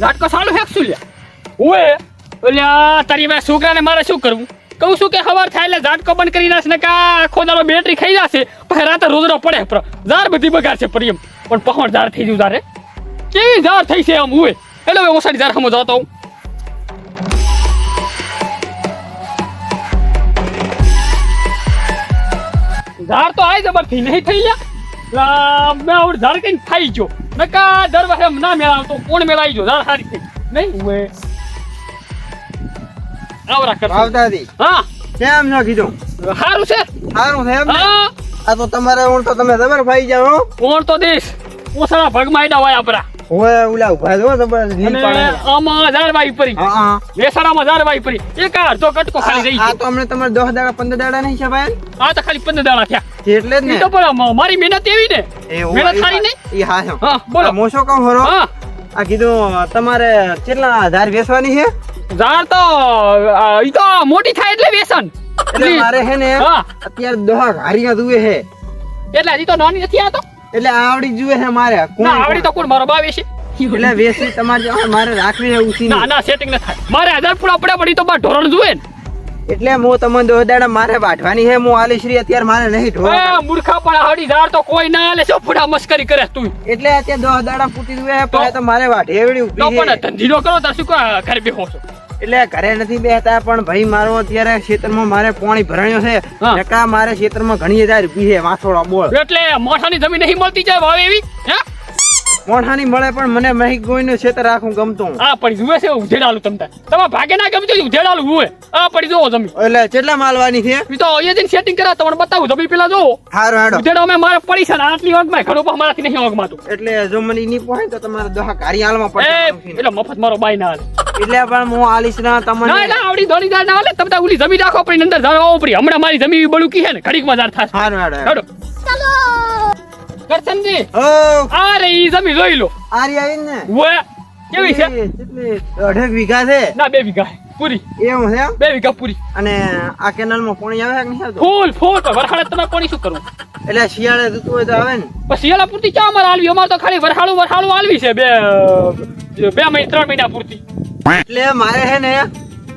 ઝાટકો સાલું ફેંકશું લે? ઓએ એટલે તારી મેં છોકરાને મારે શું કરવું? કહું છું કે ખબર થાય એટલે ઝાટકો બંધ કરી નાખશે ને કા આખો દાડો બેટરી ખાઈ જશે. પછી રાતે રોજનો પડે. ઝાર બધી બગાડ છે પ્રિયમ પણ પહોંચ ઝાર થઈ ગયું તારે. કેવી ઝાર થઈ છે આમ ઓએ એટલે હવે ઓસાડી ઝાર સમજ આવતો હું ઝાર તો આય જબરથી નહીં થઈ ગયા મેં આવડે ઝાર કઈ ખાઈ ગયો. નકા દર વખતે ના મેળાવતો કોણ મેળાઈ ગયો? ઝાર સારી થઈ નહીં? ઓએ આવરા કર આવતાથી હા. કેમ ન કીધું? સારું છે. સારું છે એમ આ તો તમારે ઓણ તો તમે તમારે ભાઈ હો. કોણ તો દેશ. ઓસરા ભગમાં આડા હોય આપરા. ઓલા ઊભા પાડે આમાં હજાર વાય પરી હા હા. વેસાડામાં હજાર વાય પરી એક અડધો કટકો ખાલી રહી આ તો અમને તમારે દસ દાડા પંદર દાડા નહીં છે ભાઈ. આ તો ખાલી પંદર દાડા થયા. એટલે જ ને. તો પણ મારી મહેનત એવી ને. મહેનત સારી હા હા. બોલો. મોસો કહું હરો. હા. આ કીધું તમારે કેટલા હજાર વેચવાની છે? ઝાડ તો ઈ તો મોટી થાય એટલે વેસન. એટલે મારે હે ને હા. અત્યારે દોહા હારી જુએ છે. એટલે હજી તો નાની નથી આ તો. એટલે આવડી જુએ છે મારે. કોણ- આવડી તો કોણ? મારો બાવે છે. એટલે વેસી તમારે જો મારે રાખવી છે ઉછી ના ના સેટિંગ ના થાય. મારે હજાર પૂરા પડ્યા પડી તો બા ઢોરણ જુએ ને. એટલે હું તમને દોહ દાડા મારે વાઢવાની હે હું આલી શ્રી અત્યારે મારે નહીં ઢોર એ મૂર્ખા પણ હડી ઝાડ તો કોઈ ના લે છો ફૂડા મસ્કરી કરે તું? એટલે અત્યારે દોહ દાડા ફૂટી જુએ પણ તો મારે વાઢેવડી એવડી તો પણ છે ધંધીનો કરો તાર શું ઘરે બેહો છો? એટલે ઘરે નથી બેહતા પણ ભાઈ મારો અત્યારે ખેતરમાં મારે પાણી ભરાણ્યો છે. હા. મારે ખેતરમાં ઘણી હજાર રૂપી છે વાસોડા બોળ એટલે મોઠાની જમીન નહીં મળતી જાય ભાવ એવી? મોઠાની મળે પણ મને મહી ગોઈનું ખેતર રાખવું ગમતું. આ પડી જુએ છે ઉધેડાલું તમને તમારે ભાગે ના ગમતું ઉધેડાલું જુએ. આ પડી જોવો જમીન. એટલે કેટલા માલવાની છે? તો અહીંયા જઈને સેટિંગ કરા તમને બતાવું જમીન પેલા જોવો હારો હાડો. ઉધેડો અમે મારે પડી છે આટલી વાગમાં ઘર ઉપર મારાથી નહીં વાગમાતું. એટલે જો મને નહીં પહોંચે તો તમારે દોહા કારી હાલમાં પડે એટલે મફત મારો બાઈ ના હાલે. એટલે પણ હું આલીશ ના ના તમને એટલે આવડી દોડી દાળ ના હાલે. તમે તા ઉલી જમી રાખો પડી અંદર વાવો પડી. હમણાં મારી જમીન એવી બળુકી છે ને? ઘડીકમાં ઝાડ થશે. હારો હાડો હાડો. હેડો. કરશનજી ઓ. આ રે ઈ જમીન જોઈ લો. આ રે આઈ ને? વે કેવી છે? કેટલી? અઢેક વીઘા છે? ના બે વીઘા પૂરી. એમ છે બે વીઘા પૂરી. અને આ કેનાલમાં પાણી આવે કે નહીં ફૂલ ફૂલ વરસાડે તમે પાણી શું કરવું એટલે શિયાળે થતું હોય તો આવે ને? પછી શિયાળા પૂરતી ક્યાં અમારે આલવી અમારે તો ખાલી વરસાડું વરસાડું આલવી છે બે બે મહિના ત્રણ મહિના પૂરતી. એટલે મારે હે ને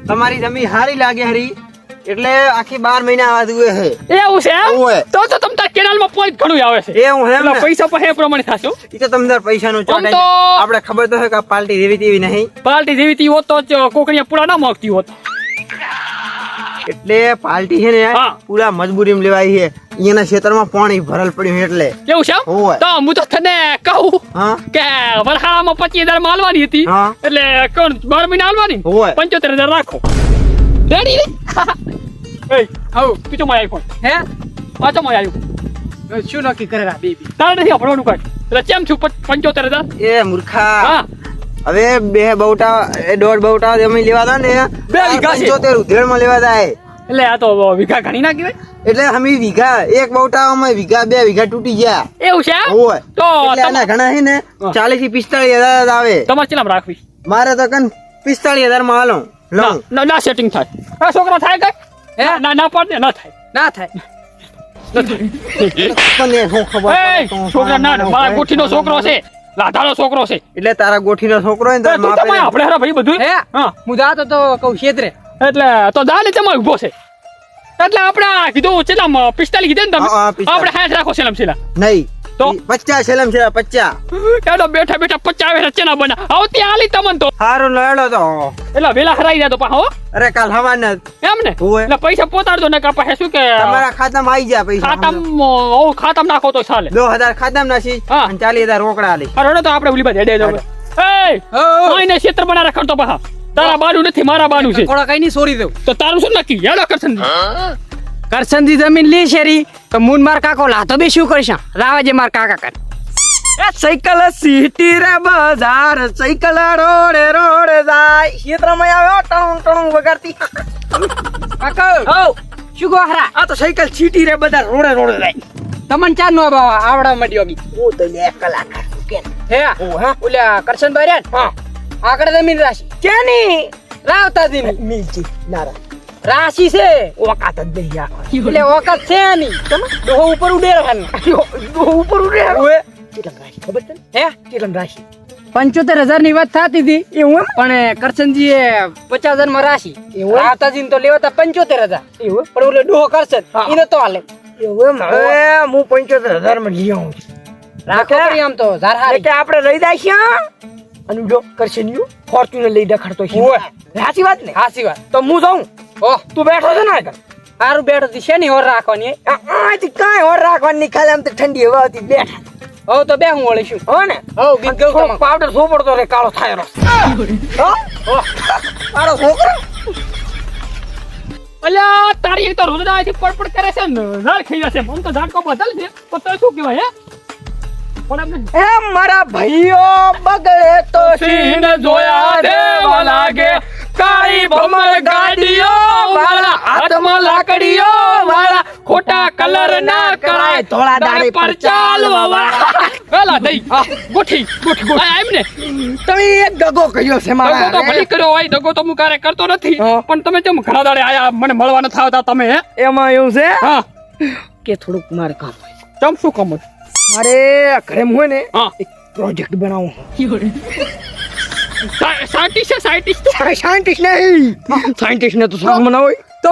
તમારી જમી હારી લાગે હરી. એટલે આખી બાર મહિના આવા દુએ હે. એવું છે. તો તો તમ તાર કેનાલમાં પોઈન્ટ ઘણું આવે છે. એવું એટલે ને? પૈસા પર એ પ્રમાણે થાશો? ઈ તો તમને પૈસા નું ચોટાઈ આપણે ખબર તો છે કે પાલટી પાર્ટી જેવી તેવી નહીં. પાર્ટી જેવી તેવી હોત તો કોકણીયા પૂરા ના માંગતી હોત. એટલે પાર્ટી છે ને પૂરા પૂરા મજબૂરીમાં લેવાય છે અહીંયાના ખેતરમાં પાણી ભરલ પડ્યું એટલે. કેવું છે? તો હું તો તને કહું કે વરસાડામાં પચીસ હજારમાં આલવાની હતી એટલે કોણ બાર મહિના હાલવાની? પંચોતેર હજાર રાખો. રેડી રે આવ પીછો મારો આઈફોન હે? પાછો મારો આવ્યું શું નક્કી કરેલા બેબી? તારે નથી આપણવાનું કાંઈ? એટલે કેમ છું પંચ- પંચોતેર હજાર? એ મૂર્ખા. હા. હવે બે બહુટા એ દોઢ બહુટા જમીન લેવા દો ને. બે વીઘા માં પંચોતેર ઉધેડમાં લેવા જાય. એટલે આ તો વીઘા ઘણી ના કહેવાય એટલે અમે વીઘા એક બહુટામાં વીઘા બે વીઘા તૂટી ગયા. એવું છે? હોય તો એટલે ઘણા છે ને હા. ચાલીસથી પિસ્તાળીસ હજાર આવે. તમારે ચેલામ રાખવી? મારે તો કન પિસ્તાળીસ હજારમાં હાલો. ના ના- સેટિંગ થાય. આ છોકરા થાય કઈ? હે? ના- ના ના ના થાય. ના થાય. પડે છોકરા ના મારા. ગોઠીનો છોકરો છે. લાધાનો છોકરો છે. એટલે તારા ગોઠીનો છોકરો આપણે હારા ભાઈ બધું હે? હું. જાતો તો કહું ક્ષેત્રે એટલે તો દાલે ચમાં ઊભો છે. એટલે આપણે કીધું ચેલામ પિસ્તાલીસ કીધે ને તમે? આપણે હાથ રાખો સેલમ સેલા નહીં તો? પચાસ સેલમ છે પચાસ ચાલો બેઠા બેઠા પચાસ બેઠા ચેના બના. આવતી આલી તમને તો. સારું લડો તો. એટલે વેલા હરાઈ જાય તો પા હો. અરે કાલ હવાના એમ ને? એટલે પૈસા પોતાડજો ને કા પાસે શું કે તમારા ખાતામાં આવી જાય પૈસા ખાતામ ઓ ખાતામ નાખો તો ચાલે. દો હજાર ખાતામાં નાખી. અને ચાલીસ હજાર રોકડા આલી. અરે તો આપણે ઉલી બાજુ હેડે જાવ. એ ઓય ને ક્ષેત્ર બના રાખતો પા તારા બાનું નથી મારા બાનું છે. કોડા કઈ નહીં છોડી દઉં. તો તારું શું નક્કી? હેડો કરશન કરસનથી જમીન લે શેરી તો મુન માર કાકો લાતો બે શું કરશા? રાવાજે માર કાકા કર. સાયકલ સીટી રે બજાર સાયકલ રોડે રોડે જાય. ક્ષેત્રમાં આવ્યો ટણું ટણું વગાડતી. કાકા હો શું કહો હરા? આ તો સાયકલ સીટી રે બધા રોડે રોડે જાય. તમને ચા નો બાવા આવડા મડ્યો બી. ઓ તો લે કલાકાર કે હે? ઓ હા. ઓલા કરશન ભાઈ હા. આગળ જમીન રાશિ. કેની? રાવતા જમીન. નીચે નારા. રાશિ છે. ઓકાત જ નહીં આખો એટલે વખત છે નહીં ડોહો ઉપર ઉડે રહેવાનું ઉપર ઉડે ઓએ કેટલા રાશી? ખબર છે હે? કેટલા રાશી? પંચોતેર હજારની વાત થતી હતી. એવું પણ કરશનજી એ પચાસ હજારમાં રાશી. એવું એમ? તો લેવા હતા પંચોતેર હજાર. એવું પણ ઓલે ડોહો કરશન એને તો હાલે. એવું હું પંચોતેર હજારમાં લઈ આવું રાખો આમ તો આપડે આપણે લઈ જાય અને જો કરશે નહીં ફોર્ચ્યુનર લઈ ડખડતો છે. સાચી વાત ને? હાસી વાત. તો હું જાઉં. ઓહ તું બેઠો છે ને આગળ. સારું બેઠો છે. શેની ઓર રાખવાની આ- આથી કાંઈ ઓર રાખવાની ખાલી આમ તો ઠંડી હવા હતી બેઠા. હવે તો બે હું વળીશું હો ને? હવ બીજ ગયું થોડોક તમારે. પાવડર સોપડતો રે કાળો થાય રસ આરો છોકરો અલ્યા તારી એક તો રોજડાથી પડપડ કરે છે ને ઝાડ ખાઈ જશે આમ તો ઝાટકો બદલ છે. તો તો શું કહેવાય હે? એ મારા ભાઈઓ બગડે તો સીન જોયા દેવા લાગે. કાળી ભમર ગાડીઓ વાળા હાથમાં લાકડીઓ વાળા ખોટા કલર ના કરાય થોડા દાડે પર ચાલવા વાળા. વેલા દઈ. ગોઠી ગોઠી ગોઠી. આ એમને. તમે એક દગો કર્યો છે દગો તો મારા ભલી કર્યો હોય દગો તો હું ક્યારે કરતો નથી. પણ તમે જેમ ઘણા દાડે આયા મને મળવા નથી આવતા તમે એમાં એવું છે હા. કે થોડુંક મારે કામ હોય તમ શું કામ હતું? મારે ઘરે હું ને એક પ્રોજેક્ટ બનાવું. સાયન્ટિસ્ટ સાયન્ટિસ્ટ સાયન્ટિસ્ટ નહીં. સાયન્ટિસ્ટ ને તો સારું બનાવો તો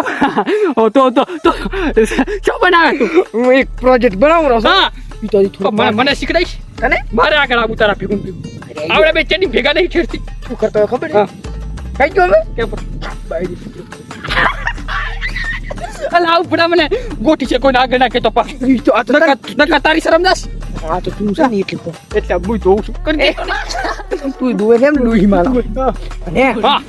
ઓ, તો તો તો શું બનાવે તું? હું એક પ્રોજેક્ટ બનાવું રહ્યો હા. મને મને શીખડાઈશ? તને? મારે આગળ આવું તારા ભેગું ભેગું આવડે બે ચેની ભેગા નહીં છેડતી. શું કરતો ખબર હા. કઈ ગયો હવે કેમ? પણ અલા આવું પડા મને ગોઠી છે કોઈને આગળ નાખે તો પા ઈ તો આ તો નકા તારી શરમ જાસ આ તો તું છે ને એટલે એટલે બુઈ તો છું. કરી તું દુએ કેમ એમ માલા. અને? હા.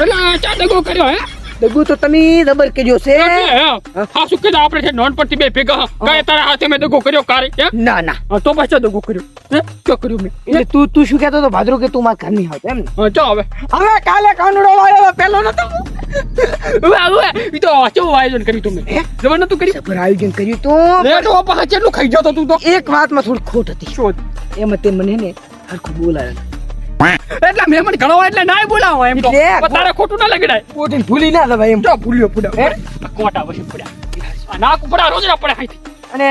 એમ ચા દગો કર્યો હે? દગો તો તમે દબર કર્યો છે. હા? શું કીધું? આપણે છે નોનપણથી બે ભેગા કાય તારા હાથે મેં દગો કર્યો કારે ના ના. તો પાછો દગો કર્યો. શું કર્યું મેં? એટલે તું તું શું કહેતો તો ભાદરો કે તું મારા ઘર નહીં આવતો એમ ને? ચો હવે. હવે કાલે કાનુડો વાળો પેલો નતો. હવે હવે. ઈ તો કેવું આયોજન કર્યું તમે હે? જબર નતું કર્યું? જબર આયોજન કર્યું તું. લે તો પાછળ ખાઈ જતો તું તો. એક વાતમાં થોડી ખોટ હતી. શું એમાં તે મને ને હરખું બોલાવે એટલે મહેમાન મને ઘણો એટલે નાય બોલાવો એમ તો. તારે ખોટું ના લગડાય. કોટીને ભૂલી ના દવાય એમ. તો ભૂલ્યો પુડા? કોટા વસી પડ્યા. આ નાક ઉપડા રોજ ના પડે હાઈથી અને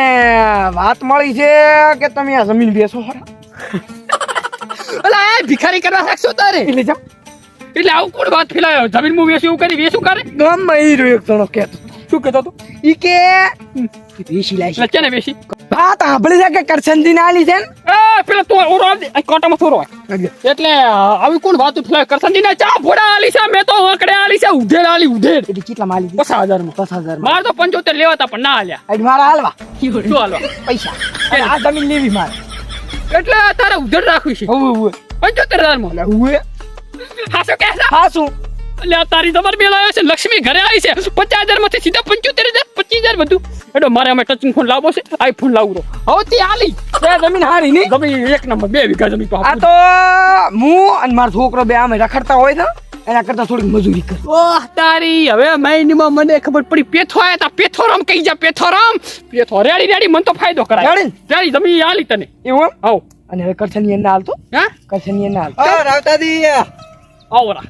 વાત મળી છે કે તમે આ જમીન બેસો ખરા અલા આ ભિખારી કરવા શકશો તારે? એટલે જા એટલે આવું કોણ વાત ફેલાયો? જમીન મુ વેસું એવું કરી વેસું કરે? ગામમાં ઈ રહ્યો એક જણો કેતો શું કહેતો તું ઈ કે બેસી લાવી એટલે કેને વેસી વાત સાંભળી છે કે કરશનજી ના આલી છે એ પેલા તું ઓરો કોટામાં થોરો એટલે? આવી કોણ વાત ફ્લે કરશનજી ના ચા ભોડા આલી છે મેં તો આકડે આલી છે ઉધેડ આલી ઉધેડ. એટલે કેટલા માં આલી 50000 માં. 50000 માર તો 75 લેવાતા પણ ના આલ્યા. એટલે મારા હાલવા. શું હાલવા? પૈસા. આ જમીન લેવી મારે. એટલે તારે ઉધેડ રાખવી છે. હવે હવે. 75000 માં. એટલે હવે. હાસુ કે હાસુ એટલે તારી તમાર મેળ છે લક્ષ્મી ઘરે આવી છે. 50000 માંથી સીધા 75000 વેચી જાય બધું? એટલે મારે અમે ટચિંગ ફોન લાવવો છે. આઈફોન લાવરો હવે તે આલી જમીન હારી ની જમીન એક નંબર બે વીઘા જમીન તો આ તો હું અને મારો છોકરો બે આમે રખડતા હોય ને એના કરતા થોડીક મજૂરી કર. ઓહ તારી. હવે મહિનીમાં મને ખબર પડી પેથો આયા તા. પેથોરામ કહી જા પેથોરામ. પેથો રેડી રેડી મને તો ફાયદો કરાય. રેડી રેડી જમીન આલી તને. એવું આવ. અને હવે કરછનીએ ના હાલતો હા? કરછનીએ ના હાલતો રાવતાદી આવરા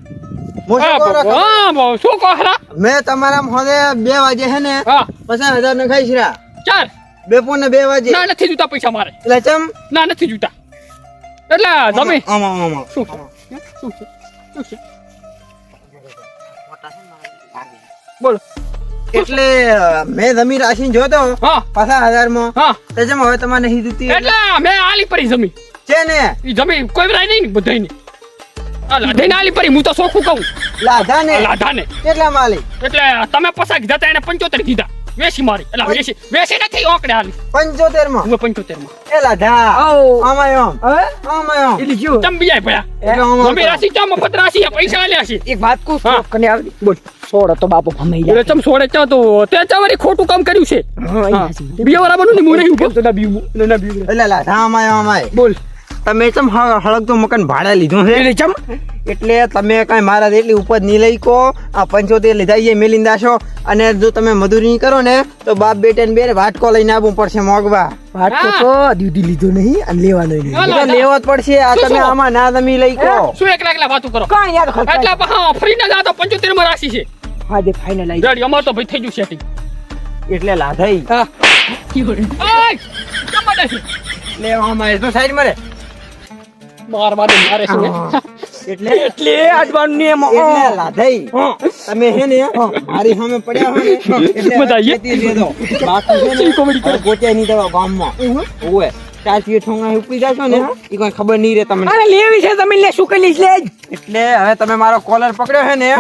શું હા કહું હા મેં તમારા બે વાગે છે ને પચાસ હજાર ને ખાઈ છે ચાર બે પોને બે વાગે. ના નથી જોતા પૈસા મારે. એટલે ચમ? ના નથી જોતા. એટલે જમીન. આમાં આમાં શું શું શું બોલો. એટલે મેં જમી રાશી જોતો હા. પચાસ હજારમાં હા. તો ચમ હવે તમારે નહીં દીધી એટલે મેં આલી પડી જમી છે ને? જમી કોઈ રાય નહીં બધાય આ લાઢીને આલી પરી હું તો સોખું કહું. લાધા ને આ લાઢાને કેટલા માલી? એટલે તમે પસાક જતા એને પંચોતેર કીધા. વેસી મારી. એટલે વેસી વેસી નથી ઓકડે આલી. પંચોતેરમાં હું પંચોતેરમાં એ લાધા. આવ. આમાં આમ હવે આમાં આમ એટલે કેવું ચમ બીજાય પડ્યા એટલે આમાં ગમે મફત રાશિ પૈસા આલ્યા છે. એક વાત કહું. કને આવી બોલ. તો બાપો ભમાઈ એટલે સોડે ચા તો તે ચાવરી ખોટું કામ કર્યું છે. હા વાળા બનું ને મું નહીં ના બીવું ના બીવું એટલે લાધા આમાં આમાં બોલ. તમે ચમ હ- હળગતું મકાન ભાડે લીધું છે? એટલે ચમ? એટલે તમે કઈ મારા એટલી ઉપજ નહીં લઈ કો આ પંચોતેર લીધા એ મેલીને દાશો. અને જો તમે મજૂરી નહીં કરો ને તો બાપ બેટે ને બે વાટકો લઈને આવવું પડશે મોગવા વાટકો તો દીદી લીધો નહીં અને લેવાનો નહીં. લેવો જ પડશે. આ તમે આમાં ના તમે લઈ કો શું એકલા એકલા વાતો કરો? કાંઈ યાર ખર્ચા એટલા હા ફ્રી ના જાતો પંચોતેરમાં રાશિ છે. હા જે ફાઇનલ આવી અમાર તો ભાઈ થઈ ગયું સેટિંગ એટલે લાધાઈ. હા. એટલે આમાં એ તો સાઈડ મરે. માર મારે મારે શું એટલે એટલે અડવાનું ને એટલે લાધાઈ. તમે હે ને મારી સામે પડ્યા હો ને એટલે? બાકી છે ને કોમેડી? હવે ગોત્યા દેવા ગામમાં. ઓએ ચાર ઠોંગા ઉપડી જશો ને એ કોઈ ખબર નહીં રહે તમને. અરે લેવી છે તમે લે શું કરી લે એટલે હવે તમે મારો કોલર પકડ્યો છે ને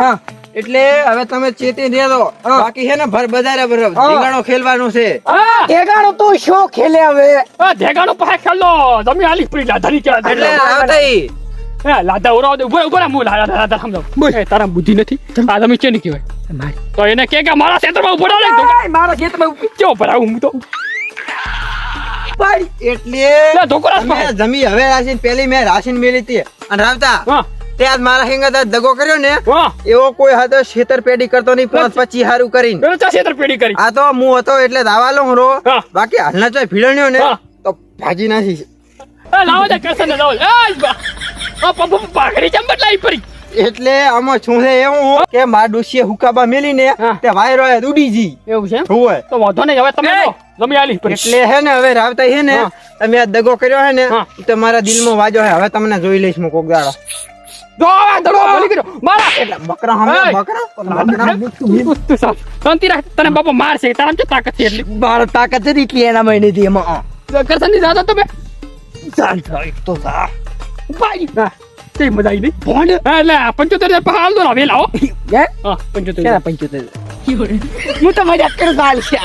એટલે હવે તમે ચેતી રહેજો બાકી છે ને ભર બજારે બરાબર. ધીંગાણો ખેલવાનું છે. હા. તો શો ખેલે હવે? આ પાસે ખેલો તમે આલી પડી લાધાની કે એટલે આવતાઈ હે લાદા ઉરાવ દે. ઊભો ઊભો રામ લાદા લાદા સમજો એ તારા બુદ્ધિ નથી. આ તમે ચેની કહેવાય? તો એને કે કે મારા ક્ષેત્રમાં ઊભો રહો તો મારા ખેતરમાં કેવો ભરાવું હું તો? પડી એટલે ધોકોરાસ જમી હવે રાશિન પેલી મેં રાશિન મેલી હતી. અને રાવતા હા. તે આજ મારા હિંગત દગો કર્યો ને એવો કોઈ હતો છેતરપેડી કરતો નહીં પાંચ પચી હારું કરી ચા કરી. આ તો હું હતો એટલે દાવા લઉં રો. બાકી હાલના ચોય ભીડણ્યો ને તો ભાજી નાખી લાવો દે કરશે ને લાવો. આ પપ્પુ પાઘડી ચમ બદલાઈ પડી એટલે આમાં શું છે એવું કે માર ડોસીએ હુકાબા મેલી ને તે વાયરો એ ઉડી જી. એવું છે? હોય. તો વાંધો નહીં હવે તમે! જમી આલી એટલે હે ને હવે રાવતા હે ને તમે આ દગો કર્યો હે ને હા. તો મારા દિલમાં વાજો હે. હવે તમને જોઈ લઈશ હું કોક દાડો. તું શાંતિ તને બાપા મારશે. તારા શું તાકાત છે એટલી? મારા તાકાત હતી એટલે એના મહિને થી એમાં. કરશનની જાતો તમે ચાલ ચાલ તો સા ભાઈ હા. કઈ મજા આવી નહીં. ભોંડ. એટલે પંચોતેર હજાર પાછા હાલ દો ને પંચોતેર કેના હજાર. પંચોતેર હું તો મજાક કરતો હાલ છે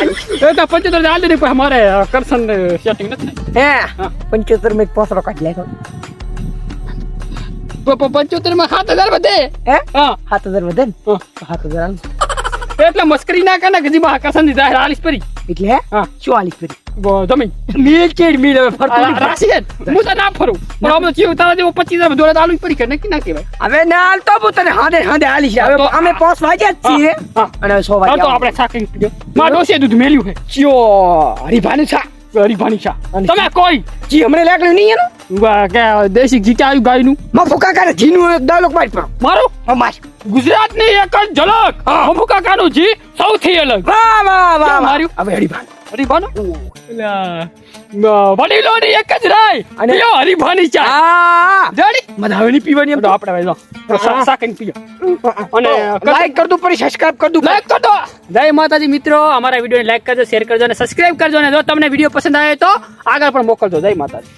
એ તો પંચોતેર હાલ દે અમારે કરશન સેટિંગ નથી. હે? પંચોતેરમાં પોસરો કાઢી લેતો પંચોતેરમાં સાત હજાર વધે. હે? સાત હજાર વધે ને? સાત હજાર હાલ. એટલે મસ્કરી ના કરે કે કરશનની જાહેર હાલીસ પરી. એટલે હા. બ- જમીન મિલ. ચેડ મિલ હવે ફરતું આ નહીં. રાશિ છે. ને, હું તો ના ફરું. પણ અમે ચીવ તારા જેવો પચીસ હજાર દોડે આલુ પરી કે નક્કી ના કહેવાય. હવે ના હાલ તો હું તને હાથે હાથે હાલી છે. હવે અમે પાંચ વાગ્યા જ છીએ. અને સો હવે તો આપણે શાક પીજો ડોસે દૂધ મેલ્યું છે. ચિયો હરીભાનું છા હરીભાની શા અને તમે કોઈ? જી હમણે લાગલું નહીં એનું? કે દેશી ઘી ક્યાં આવ્યું ગાયનું? મફુ કાકા જીનું એક ડાયલોગ મારી પર મારું? અમાર ગુજરાતની એક જ ઝલક. હા. ફૂકા કાનું જી સૌથી અલગ. વાહ વાહ વાહ માર્યું? હવે હરીભાન હરીભાનો એલા, બ- વડીલોની એક જ રાય. અને- યો હરીફાની ચા જડી આવે પીવાની એમ તો આપણે ભાઈ લો સા- સાકીને પીઓ અને લાઈક કર દો પછી સબસ્ક્રાઇબ કર દો લાઈક કરતો. જય માતાજી મિત્રો અમારા વિડીયોને લાઈક કરજો શેર કરજો અને સબસ્ક્રાઇબ કરજો. અને જો તમને વીડિયો પસંદ આવે તો આગળ પણ મોકલજો. જય માતાજી.